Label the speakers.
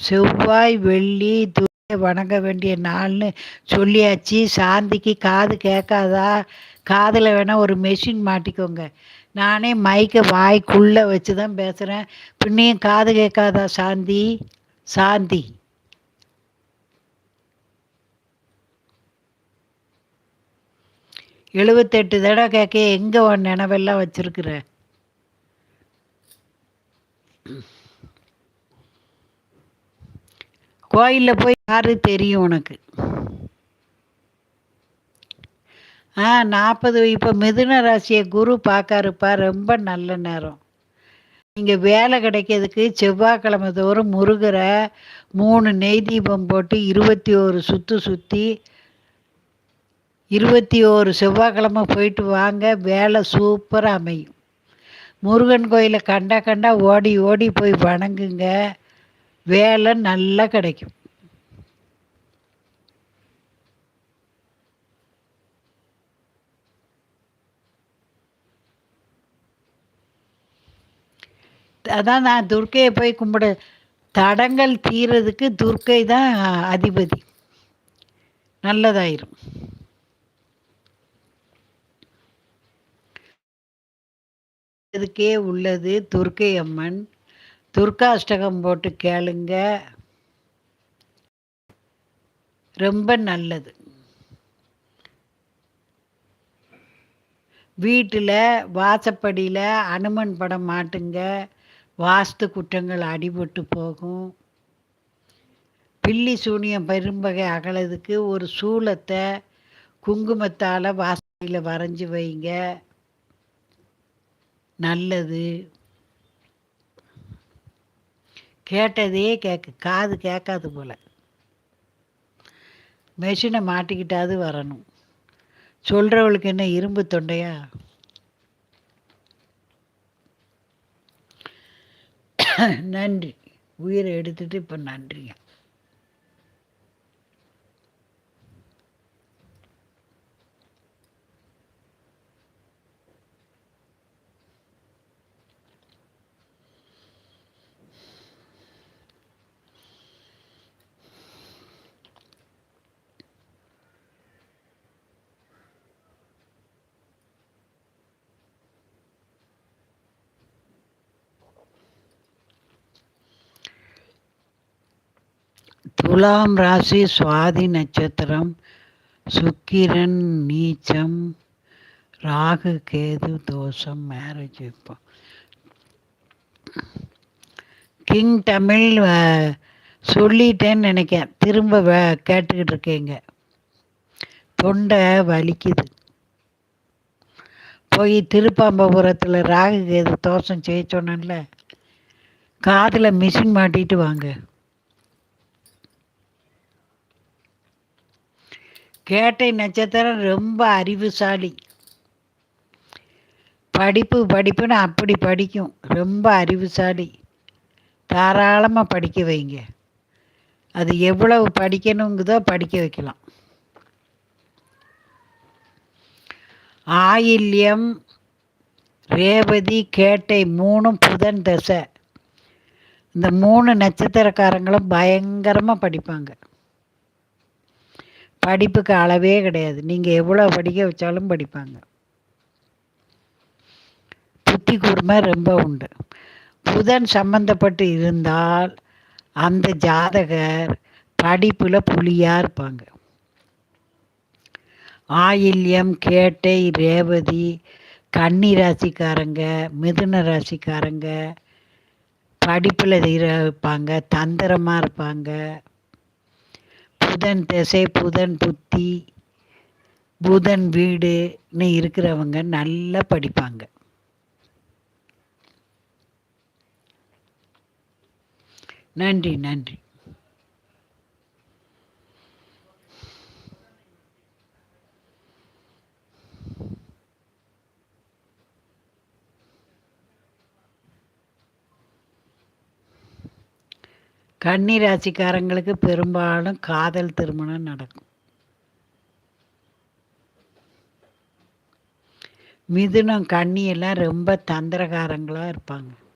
Speaker 1: செவ்வாய் வெள்ளி துர்க்கை வணங்க வேண்டிய நாள்னு சொல்லியாச்சு. சாந்திக்கு காது கேட்காதா? காதில் வேணால் ஒரு மெஷின் மாட்டிக்கோங்க. நானே மைக்கை வாய்க்குள்ளே வச்சு தான் பேசுகிறேன் பின்னையும் காது கேட்காதா சாந்தி? சாந்தி. எழுபத்தெட்டு தடவை கேட்க எங்கே உன் நினைவெல்லாம் வச்சுருக்குற? கோயிலில் போய் யாரு தெரியும் உனக்கு? ஆ நாற்பது இப்போ மிதுன ராசியை குரு பார்க்காருப்பா ரொம்ப நல்ல நேரம். நீங்கள் வேலை கிடைக்கிறதுக்கு செவ்வாய்க்கிழமை தோறும் முருகரை மூணு நெய் தீபம் போட்டு இருபத்தி ஒரு சுற்று சுற்றி இருபத்தி ஓரு செவ்வாய்க்கிழமை போயிட்டு வாங்க வேலை சூப்பராக அமையும். முருகன் கோயிலை கண்டா கண்டா ஓடி ஓடி போய் வணங்குங்க. வேலை நல்லா கிடைக்கும். அதான் நான் துர்க்கையை போய் கும்பிட தடங்கள் தீரதுக்கு துர்க்கை தான் அதிபதி. நல்லதாயிரும். இதுக்கே உள்ளது துர்க்கை அம்மன். துர்காஷ்டகம் போட்டு கேளுங்க. ரொம்ப நல்லது. வீட்டில் வாசப்படியில் அனுமன் படம் மாட்டுங்க. வாஸ்து குற்றங்கள் அடிபட்டு போகும். பில்லி சூனியம் பெரும்பகை அகலதுக்கு ஒரு சூளத்தை குங்குமத்தால் வாசலில் வரைஞ்சி வைங்க. நல்லது. கேட்டதே கேட்க காது கேட்காது போல். மெஷினை மாட்டிக்கிட்டாது வரணும். சொல்கிறவளுக்கு என்ன இரும்பு தொண்டையா? நன்றி. உயிரை எடுத்துட்டு இப்போ நன்றிங்க. துலாம் ராசி சுவாதி நட்சத்திரம் சுக்கிரன் நீச்சம் ராகு கேது தோஷம் மேரேஜ் இப்போ. கிங் தமிழ் சொல்லிட்டேன்னு நினைக்கேன் திரும்ப கேட்டுக்கிட்டு இருக்கேங்க. தொண்டை வலிக்குது. போய் திருப்பாம்பபுரத்தில் ராகு கேது தோஷம் செய்ய சொன்னேன்ல காதில் மிஷின் மாட்டிட்டு வாங்க. கேட்டை நட்சத்திரம் ரொம்ப அறிவுசாலி. படிப்பு படிப்புன்னு அப்படி படிக்கும். ரொம்ப அறிவுசாலி. தாராளமாக படிக்க வைங்க. அது எவ்வளவு படிக்கணுங்குதோ படிக்க வைக்கலாம். ஆயில்யம் ரேவதி கேட்டை மூணும் புதன் தசை. இந்த மூணு நட்சத்திரக்காரங்களும் பயங்கரமாக படிப்பாங்க. படிப்புக்கு அளவே கிடையாது. நீங்கள் எவ்வளோ படிக்க வச்சாலும் படிப்பாங்க. புத்தி கூர்மை ரொம்ப உண்டு. புதன் சம்பந்தப்பட்டு இருந்தால் அந்த ஜாதகர் படிப்பில் புலியாக இருப்பாங்க. ஆயில்யம் கேட்டை ரேவதி கன்னி ராசிக்காரங்க மிதுன ராசிக்காரங்க படிப்பில் இருப்பாங்க தந்திரமாக இருப்பாங்க. புதன் திசை புதன் புத்தி புதன் வீடுன்னு இருக்கிறவங்க நல்லா படிப்பாங்க. நன்றி நன்றி. கன்னி ராசிக்காரங்களுக்கு பெரும்பாலும் காதல் திருமணம் நடக்கும். மிதுனம் கன்னியெல்லாம் ரொம்ப தந்திரகாரங்களாக இருப்பாங்க.